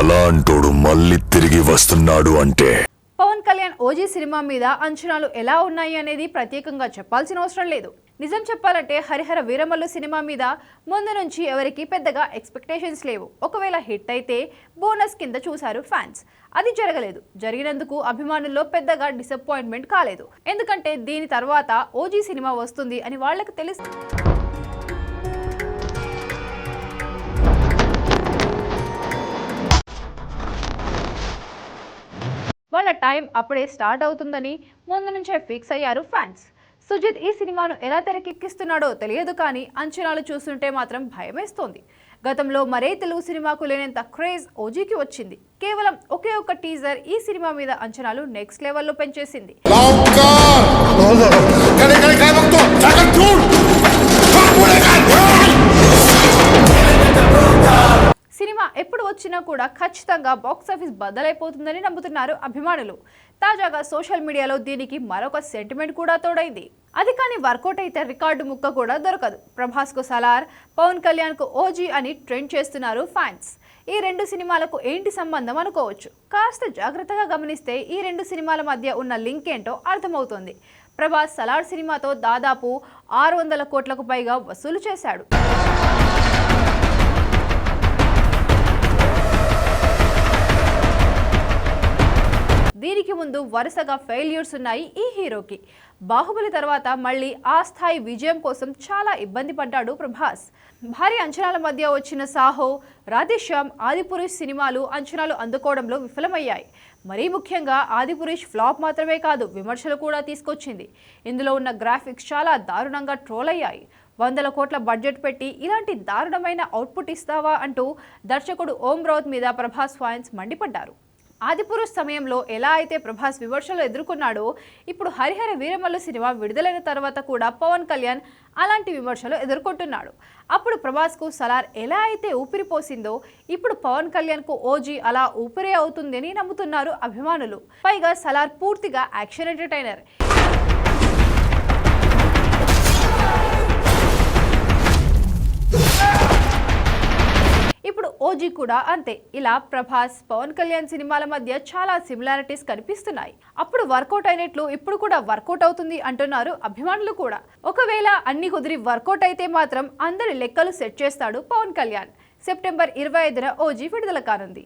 అలాంటోడు మళ్ళీ తిరిగి వస్తున్నాడు అంటే. పవన్ కళ్యాణ్ ఓజీ సినిమా మీద అంచనాలు ఎలా ఉన్నాయి అనేది ప్రత్యేకంగా చెప్పాల్సిన అవసరం లేదు. నిజం చెప్పాలంటే హరిహర వీరమల్లు సినిమా మీద ముందు నుంచి ఎవరికి పెద్దగా ఎక్స్పెక్టేషన్స్ లేవు. ఒకవేళ హిట్ అయితే బోనస్ కింద చూశారు ఫ్యాన్స్ అది జరగలేదు. జరిగినందుకు అభిమానుల్లో పెద్దగా డిసప్పాయింట్మెంట్ కాలేదు. ఎందుకంటే దీని తర్వాత ఓజీ సినిమా వస్తుంది అని వాళ్ళకి తెలుసు వాళ్ళ టైం అప్పుడే స్టార్ట్ అవుతుందని ముందు నుంచే ఫిక్స్ అయ్యారు ఫ్యాన్స్. సుజిత్ ఈ సినిమాను ఎలా తెరకెక్కిస్తున్నాడో తెలియదు కానీ అంచనాలు చూస్తుంటే మాత్రం భయమేస్తోంది. గతంలో మరే తెలుగు సినిమాకు లేనంత క్రేజ్ ఓజీకి వచ్చింది. కేవలం ఒకే ఒక్క టీజర్ ఈ సినిమా మీద అంచనాలు నెక్స్ట్ లెవెల్లో పెంచేసింది. వచ్చినా కూడా ఖచ్చితంగా బాక్సాఫీస్ బద్దలైపోతుందని నమ్ముతున్నారు అభిమానులు. తాజాగా సోషల్ మీడియాలో దీనికి మరొక సెంటిమెంట్ కూడా తోడైంది. అది కానీ వర్కౌట్ అయితే రికార్డు ముక్క కూడా దొరకదు. ప్రభాస్కు సలార్ పవన్ కళ్యాణ్కు ఓజీ అని ట్రెండ్ చేస్తున్నారు ఫ్యాన్స్ ఈ రెండు సినిమాలకు ఏంటి సంబంధం అనుకోవచ్చు. కాస్త జాగ్రత్తగా గమనిస్తే ఈ రెండు సినిమాల మధ్య ఉన్న లింక్ ఏంటో అర్థమవుతోంది. ప్రభాస్ సలార్ సినిమాతో దాదాపు ఆరు వందల కోట్లకు పైగా వసూలు చేశాడు. దీనికి ముందు వరుసగా ఫెయిల్యూర్స్ ఉన్నాయి ఈ హీరోకి. బాహుబలి తర్వాత మళ్ళీ ఆ స్థాయి విజయం కోసం చాలా ఇబ్బంది పడ్డాడు ప్రభాస్. భారీ అంచనాల మధ్య వచ్చిన సాహో రాధేశ్యామ్ ఆదిపురుష్ సినిమాలు అంచనాలు అందుకోవడంలో విఫలమయ్యాయి. మరీ ముఖ్యంగా ఆదిపురుష్ ఫ్లాప్ మాత్రమే కాదు విమర్శలు కూడా తీసుకొచ్చింది. ఇందులో ఉన్న గ్రాఫిక్స్ చాలా దారుణంగా ట్రోల్ అయ్యాయి. వందల కోట్ల బడ్జెట్ పెట్టి ఇలాంటి దారుణమైన అవుట్పుట్ ఇస్తావా అంటూ దర్శకుడు ఓం రౌత్ మీద ప్రభాస్ ఫ్యాన్స్ మండిపడ్డారు. ఆదిపురుష్ సమయంలో ఎలా అయితే ప్రభాస్ విమర్శలు ఎదుర్కొన్నాడో ఇప్పుడు హరిహర వీరమల్లు సినిమా విడుదలైన తర్వాత కూడా పవన్ కళ్యాణ్ అలాంటి విమర్శలు ఎదుర్కొంటున్నాడు. అప్పుడు ప్రభాస్కు సలార్ ఎలా అయితే ఊపిరిపోసిందో ఇప్పుడు పవన్ కళ్యాణ్కు ఓజీ అలా ఊపిరే అవుతుందని నమ్ముతున్నారు అభిమానులు. పైగా సలార్ పూర్తిగా యాక్షన్ ఎంటర్టైనర్. ఓజీ కూడా అంతే. ఇలా ప్రభాస్ పవన్ కళ్యాణ్ సినిమాల మధ్య చాలా సిమిలారిటీస్ కనిపిస్తున్నాయి. అప్పుడు వర్కౌట్ అయినట్లు ఇప్పుడు కూడా వర్కౌట్ అవుతుంది అంటున్నారు అభిమానులు కూడా. ఒకవేళ అన్ని కుదిరి వర్కౌట్ అయితే మాత్రం అందరి లెక్కలు సెట్ చేస్తాడు పవన్ కళ్యాణ్. సెప్టెంబర్ ఇరవై ఐదున ఓజీ విడుదల కానుంది.